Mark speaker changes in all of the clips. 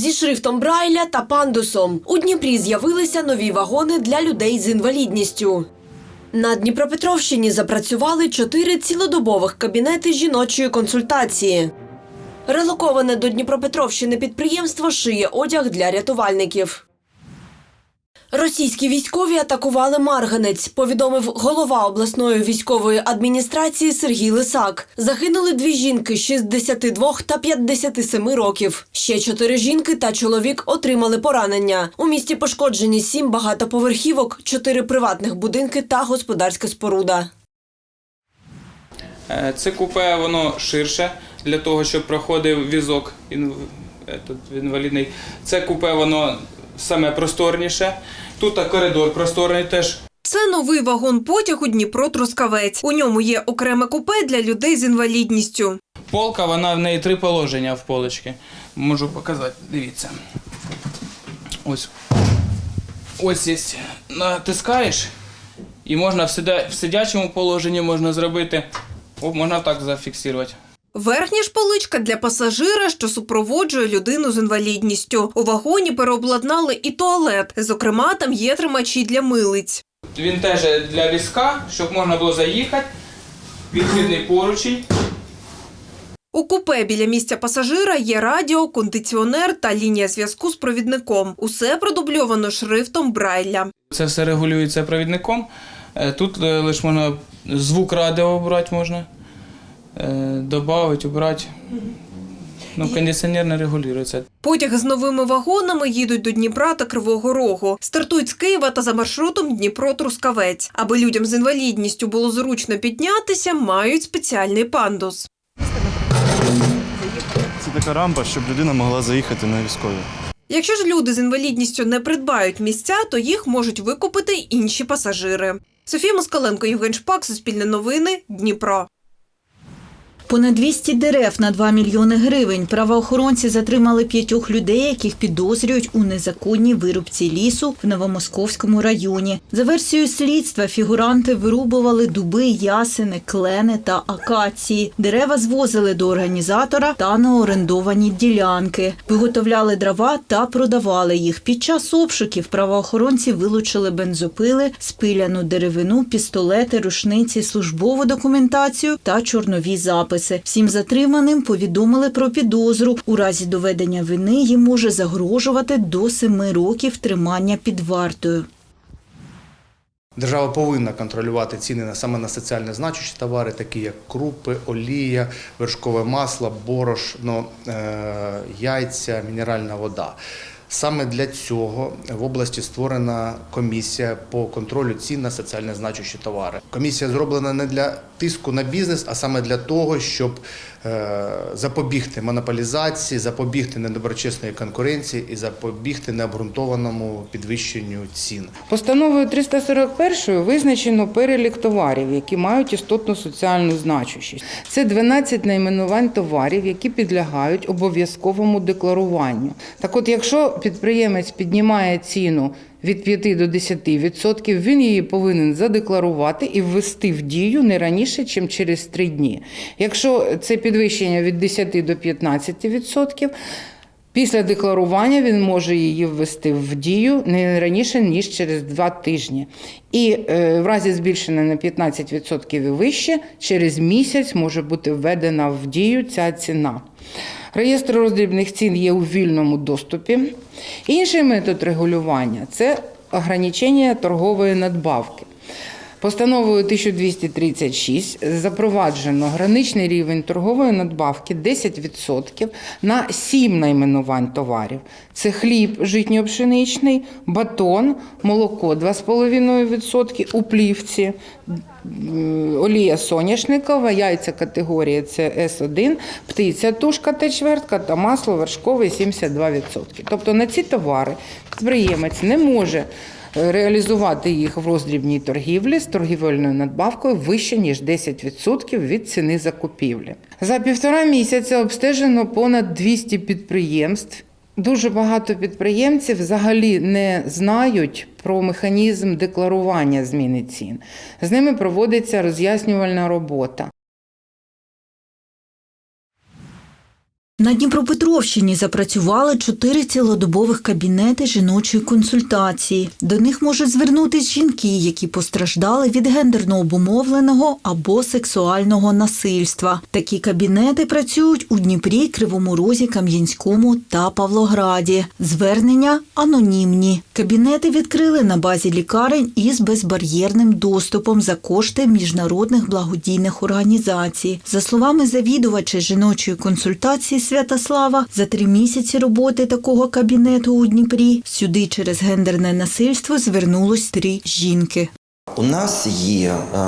Speaker 1: зі шрифтом Брайля та пандусом. У Дніпрі з'явилися нові вагони для людей з інвалідністю. На Дніпропетровщині запрацювали чотири цілодобових кабінети жіночої консультації. Релоковане до Дніпропетровщини підприємство шиє одяг для рятувальників. Російські військові атакували Марганець, повідомив голова обласної військової адміністрації Сергій Лисак. Загинули дві жінки 62 та 57 років. Ще чотири жінки та чоловік отримали поранення. У місті пошкоджені сім багатоповерхівок, чотири приватних будинки та господарська споруда.
Speaker 2: Е, Це купе воно ширше для того, щоб проходив візок ін- інвалідний. Це купе воно саме просторніше. Тут коридор просторний теж.
Speaker 3: Це новий вагон-потяг у Дніпро-Трускавець. У ньому є окреме купе для людей з інвалідністю.
Speaker 2: Полка, вона в неї три положення в полочці. Можу показати, дивіться. Ось. Ось є. Натискаєш, і можна в сидячому положенні можна зробити. О, можна так зафіксувати.
Speaker 3: Верхня ж поличка для пасажира, що супроводжує людину з інвалідністю. У вагоні переобладнали і туалет. Зокрема, там є тримачі для милиць.
Speaker 2: Він теж для візка, щоб можна було заїхати. Відхідний поручень.
Speaker 3: У купе біля місця пасажира є радіо, кондиціонер та лінія зв'язку з провідником. Усе продубльовано шрифтом Брайля.
Speaker 2: Це все регулюється провідником. Е, Тут е, лише можна звук радіо обрати можна. Добавити, обрати. Ну, кондиціонер не регулюється.
Speaker 3: Потяги з новими вагонами їдуть до Дніпра та Кривого Рогу. Стартують з Києва та за маршрутом Дніпро-Трускавець. Аби людям з інвалідністю було зручно піднятися, мають спеціальний пандус.
Speaker 4: Це така рампа, щоб людина могла заїхати на військові.
Speaker 3: Якщо ж люди з інвалідністю не придбають місця, то їх можуть викупити інші пасажири. Софія Москаленко, Євген Шпак, Суспільне новини, Дніпро.
Speaker 5: Понад 200 дерев на 2 мільйони гривень. Правоохоронці затримали п'ятьох людей, яких підозрюють у незаконній вирубці лісу в Новомосковському районі. За версією слідства, фігуранти вирубували дуби, ясени, клени та акації. Дерева звозили до організатора та на орендовані ділянки. Виготовляли дрова та продавали їх. Під час обшуків правоохоронці вилучили бензопили, спиляну деревину, пістолети, рушниці, службову документацію та чорнові записи. Всім затриманим повідомили про підозру. У разі доведення вини їм може загрожувати до семи років тримання під вартою.
Speaker 6: Держава повинна контролювати ціни саме на соціально значущі товари, такі як крупи, олія, вершкове масло, борошно, е, яйця, мінеральна вода. Саме для цього в області створена комісія по контролю цін на соціально значущі товари. Комісія зроблена не для тиску на бізнес, а саме для того, щоб е, запобігти монополізації, запобігти недоброчесної конкуренції і запобігти необґрунтованому підвищенню цін.
Speaker 7: Постановою 341 визначено перелік товарів, які мають істотну соціальну значущість. Це 12 найменувань товарів, які підлягають обов'язковому декларуванню. Так от, якщо підприємець піднімає ціну від 5 до 10%, він її повинен задекларувати і ввести в дію не раніше, ніж через 3 дні. Якщо це підвищення від 10 до 15%, Після декларування він може її ввести в дію не раніше ніж через два тижні, і е, в разі збільшення на 15% і вище через місяць може бути введена в дію ця ціна. Реєстр роздрібних цін є у вільному доступі. Інший метод регулювання це ограничення торгової надбавки. Постановою 1236 запроваджено граничний рівень торгової надбавки 10% на 7 найменувань товарів. Це хліб житньо-пшеничний, батон, молоко 2,5% у плівці, олія соняшникова, яйця категорії це С1, птиця тушка та чвертка та масло вершкове 72%. Тобто на ці товари підприємець не може реалізувати їх в роздрібній торгівлі з торгівельною надбавкою вище ніж 10% від ціни закупівлі. За півтора місяця обстежено понад 200 підприємств. Дуже багато підприємців взагалі не знають про механізм декларування зміни цін. З ними проводиться роз'яснювальна робота.
Speaker 5: На Дніпропетровщині запрацювали чотири цілодобових кабінети жіночої консультації. До них можуть звернутись жінки, які постраждали від гендерно обумовленого або сексуального насильства. Такі кабінети працюють у Дніпрі, Кривому Розі, Кам'янському та Павлограді. Звернення анонімні. Кабінети відкрили на базі лікарень із безбар'єрним доступом за кошти міжнародних благодійних організацій. За словами завідувача жіночої консультації Святослава, за три місяці роботи такого кабінету у Дніпрі сюди через гендерне насильство звернулось три жінки.
Speaker 8: У нас є е,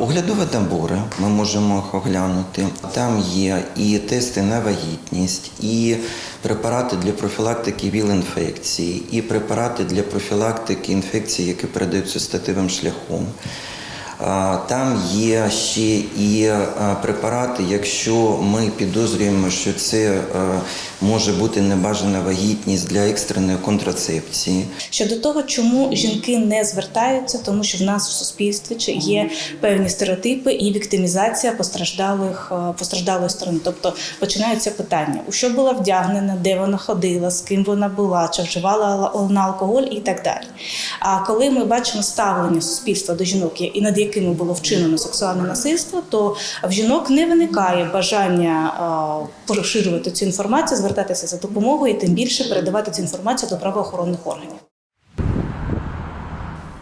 Speaker 8: оглядові набори, ми можемо їх оглянути. Там є і тести на вагітність, і препарати для профілактики ВІЛ-інфекції, і препарати для профілактики інфекцій, які передаються статевим шляхом. Там є ще і препарати, якщо ми підозрюємо, що це е, може бути небажана вагітність для екстреної контрацепції.
Speaker 9: Щодо того, чому жінки не звертаються, тому що в нас в суспільстві є певні стереотипи і віктимізація постраждалих е, постраждалої сторони. Тобто починаються питання: у що була вдягнена, де вона ходила, з ким вона була, чи вживала вона алкоголь і так далі. А коли ми бачимо ставлення суспільства до жінок, і над якими було вчинено сексуальне насильство, то в жінок не виникає бажання е, поширювати цю інформацію, звертатися за допомогою і тим більше передавати цю інформацію до правоохоронних органів.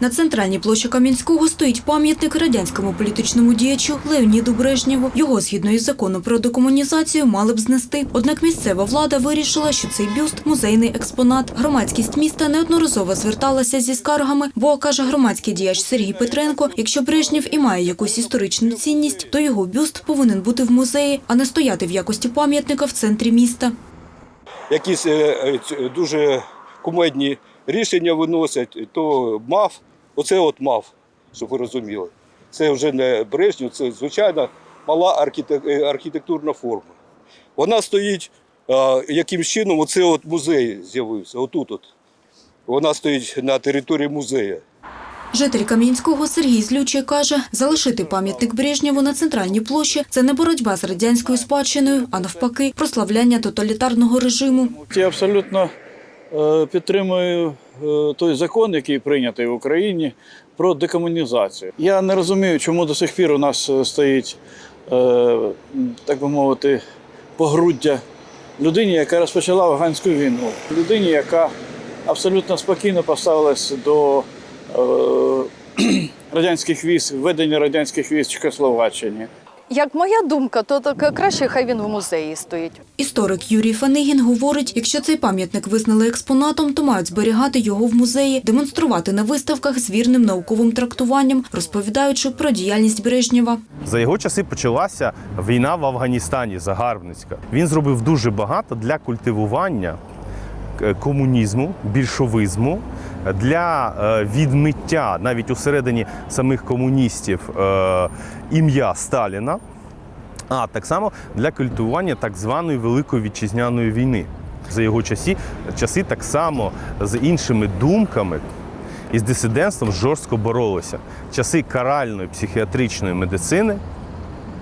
Speaker 10: На центральній площі Кам'янського стоїть пам'ятник радянському політичному діячу Леоніду Брежнєву. Його згідно із законом про декомунізацію мали б знести. Однак місцева влада вирішила, що цей бюст музейний експонат. Громадськість міста неодноразово зверталася зі скаргами, бо каже громадський діяч Сергій Петренко: якщо Брежнєв і має якусь історичну цінність, то його бюст повинен бути в музеї, а не стояти в якості пам'ятника в центрі міста.
Speaker 11: якісь е, е, дуже кумедні рішення виносять, то мав, оце от мав, щоб ви розуміли. Це вже не Брежнєв, це звичайна мала е, архітектурна форма. Вона стоїть яким чином, оце от музей з'явився, отут от. Вона стоїть на території музею.
Speaker 10: Житель Кам'янського Сергій Злючий каже, залишити пам'ятник Брежнєву на центральній площі – це не боротьба з радянською спадщиною, а навпаки, прославляння тоталітарного режиму.
Speaker 12: Я абсолютно е, підтримую той закон, який прийнятий в Україні про декомунізацію. Я не розумію, чому до сих пір у нас е, стоїть, е, так би мовити, погруддя людині, яка розпочала афганську війну, людині, яка абсолютно спокійно поставилась до е, радянських військ, введення радянських військ в Чехословаччині.
Speaker 13: Як моя думка, то так краще хай він в музеї стоїть.
Speaker 10: Історик Юрій Фанигін говорить, якщо цей пам'ятник визнали експонатом, то мають зберігати його в музеї, демонструвати на виставках з вірним науковим трактуванням, розповідаючи про діяльність Брежнєва.
Speaker 14: За його часи почалася війна в Афганістані загарбницька. Він зробив дуже багато для культивування е, комунізму, більшовизму, для е, відмиття навіть усередині самих комуністів е, ім'я Сталіна, а так само для культивування так званої Великої вітчизняної війни. За його часи, часи так само з іншими думками і з дисидентством жорстко боролися. Часи каральної психіатричної медицини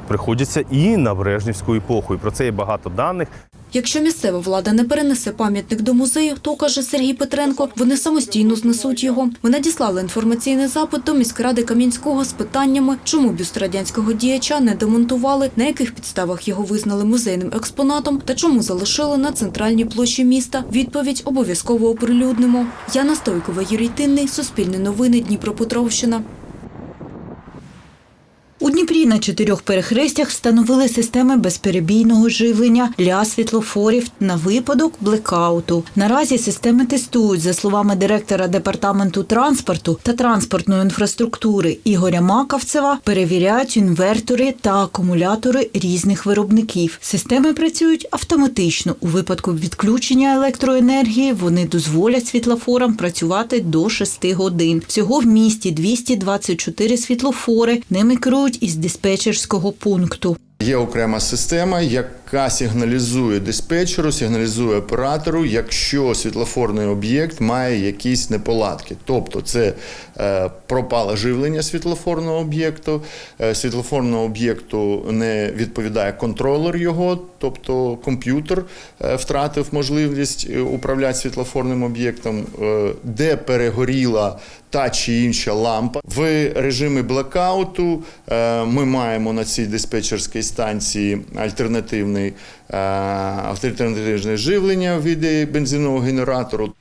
Speaker 14: приходяться і на Брежнівську епоху. І про це є багато даних.
Speaker 10: Якщо місцева влада не перенесе пам'ятник до музею, то каже Сергій Петренко, вони самостійно знесуть його. Ми надіслали інформаційний запит до міськради Кам'янського з питаннями, чому бюст радянського діяча не демонтували, на яких підставах його визнали музейним експонатом та чому залишили на центральній площі міста. Відповідь обов'язково оприлюднимо. Яна Стойкова, Юрій Тинний, Суспільне новини, Дніпропетровщина.
Speaker 5: У Дніпрі на чотирьох перехрестях встановили системи безперебійного живлення для світлофорів на випадок блекауту. Наразі системи тестують, за словами директора департаменту транспорту та транспортної інфраструктури Ігоря Макавцева, перевіряють інвертори та акумулятори різних виробників. Системи працюють автоматично. У випадку відключення електроенергії вони дозволять світлофорам працювати до 6 годин. Всього в місті 224 світлофори. Ними керують із диспетчерського пункту.
Speaker 15: Є окрема система, яка сигналізує диспетчеру, сигналізує оператору, якщо світлофорний об'єкт має якісь неполадки. Тобто це е, пропало живлення світлофорного об'єкту, е, світлофорного об'єкту не відповідає контролер його, тобто комп'ютер е, втратив можливість е, управляти світлофорним об'єктом, е, де перегоріла та чи інша лампа. В режимі блекауту е, ми маємо на цій диспетчерській станції альтернативний, е, альтернативне живлення від бензинового генератору.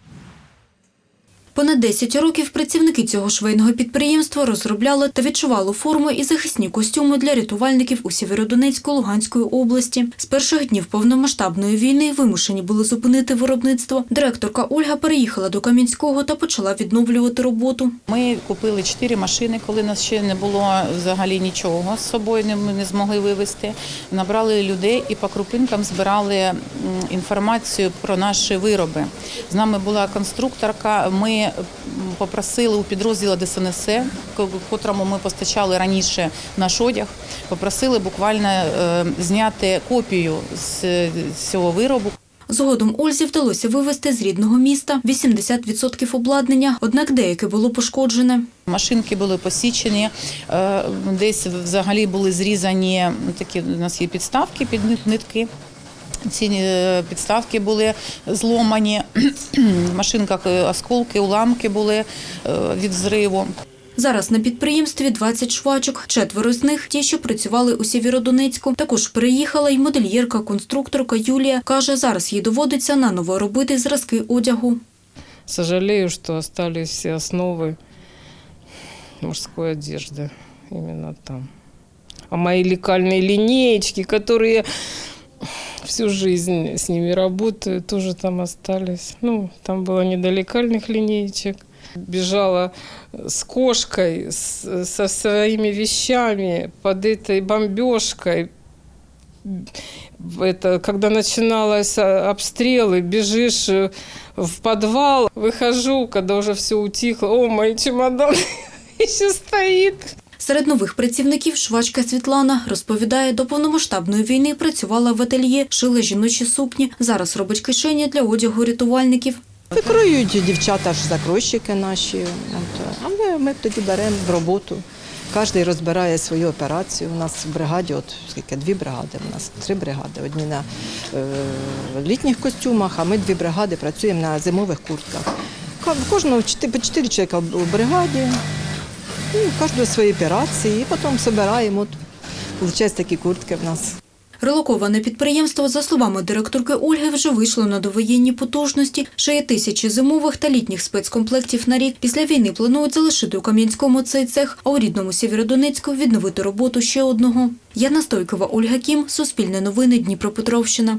Speaker 10: Понад 10 років працівники цього швейного підприємства розробляли та відшивали форми і захисні костюми для рятувальників у Сєвєродонецьку Луганської області. З перших днів повномасштабної війни вимушені були зупинити виробництво. Директорка Ольга переїхала до Кам'янського та почала відновлювати роботу.
Speaker 16: Ми купили чотири машини, коли нас ще не було взагалі нічого з собою. Ми не змогли вивезти. Набрали людей і по крупинкам збирали інформацію про наші вироби. З нами була конструкторка. Ми попросили у підрозділу ДСНС, котрому ми постачали раніше наш одяг. Попросили буквально е, зняти копію з цього виробу.
Speaker 10: Згодом Ользі вдалося вивезти з рідного міста 80% обладнання, однак деяке було пошкоджене.
Speaker 16: Машинки були посічені, е, десь взагалі були зрізані такі. У нас є підставки під нит- нитки. Ці е, підставки були зломані, в машинках е, осколки, уламки були е, від зриву.
Speaker 10: Зараз на підприємстві 20 швачок, четверо з них ті, що працювали у Сєвєродонецьку. Також переїхала й модельєрка-конструкторка Юлія. Каже, зараз їй доводиться наново робити зразки одягу.
Speaker 17: Сожалею, что остались все основы мужской одежды именно там. А мои лекальные линеечки, которые всю жизнь с ними работаю, тоже там остались. Ну, там было не до лекальных линеечек. Бежала с кошкой, с- со своими вещами под этой бомбежкой. Это, когда начиналось обстрелы, бежишь э, в подвал, выхожу, когда уже все утихло. О, мои чемоданы еще стоит.
Speaker 10: Серед нових працівників швачка Світлана розповідає, до повномасштабної війни працювала в ательє, шила жіночі сукні. Зараз робить кишені для одягу рятувальників.
Speaker 18: Викроюють дівчата ж закройщики наші. От. Але ми тоді беремо в роботу. Кожен розбирає свою операцію. У нас в бригаді, от скільки дві бригади, у нас три бригади. Одні на е, літніх костюмах, а ми дві бригади працюємо на зимових куртках. Ка- кожного по чотири чоловіка в бригаді, і в свої операції, і потім збираємо. От, такі куртки в нас.
Speaker 10: Релоковане підприємство, за словами директорки Ольги, вже вийшло на довоєнні потужності, шиє тисячі зимових та літніх спецкомплектів на рік. Після війни планують залишити у Кам'янському цей цех, а у рідному Сєвєродонецьку відновити роботу ще одного. Яна Стойкова, Ольга Кім, Суспільне новини, Дніпропетровщина.